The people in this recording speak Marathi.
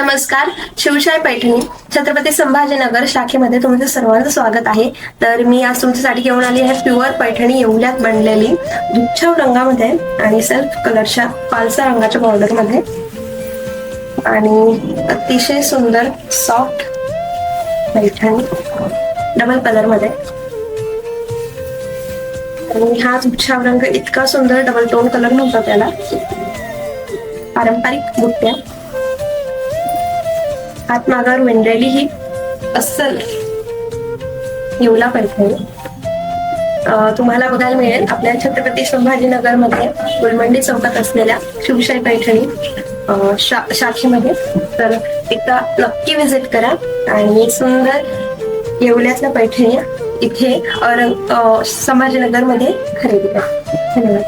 नमस्कार शिवशाय पैठणी छत्रपती संभाजीनगर शाखेमध्ये तुमचं सर्वांचं स्वागत आहे. तर मी आज तुमच्यासाठी घेऊन आली आहे प्युअर पैठणी येवल्यात बनलेली दुच्छाव रंगामध्ये आणि सेल्फ कलरच्या पालसा रंगाच्या बॉर्डरमध्ये आणि अतिशय सुंदर सॉफ्ट पैठणी डबल कलरमध्ये आणि हा दुच्छाव रंग इतका सुंदर डबल टोन कलर नव्हता त्याला. पारंपरिक बुट्ट्या. हातमागावर विणलेली ही अस्सल येवला पैठणी तुम्हाला बघायला मिळेल आपल्या छत्रपती संभाजीनगरमध्ये गुलमंडी चौकात असलेल्या शिवशाही पैठणी शा- शाखेमध्ये. तर एकदा नक्की व्हिजिट करा आणि सुंदर येवल्यातल्या पैठणी इथे औरंग अं, मध्ये खरेदी करा. धन्यवाद.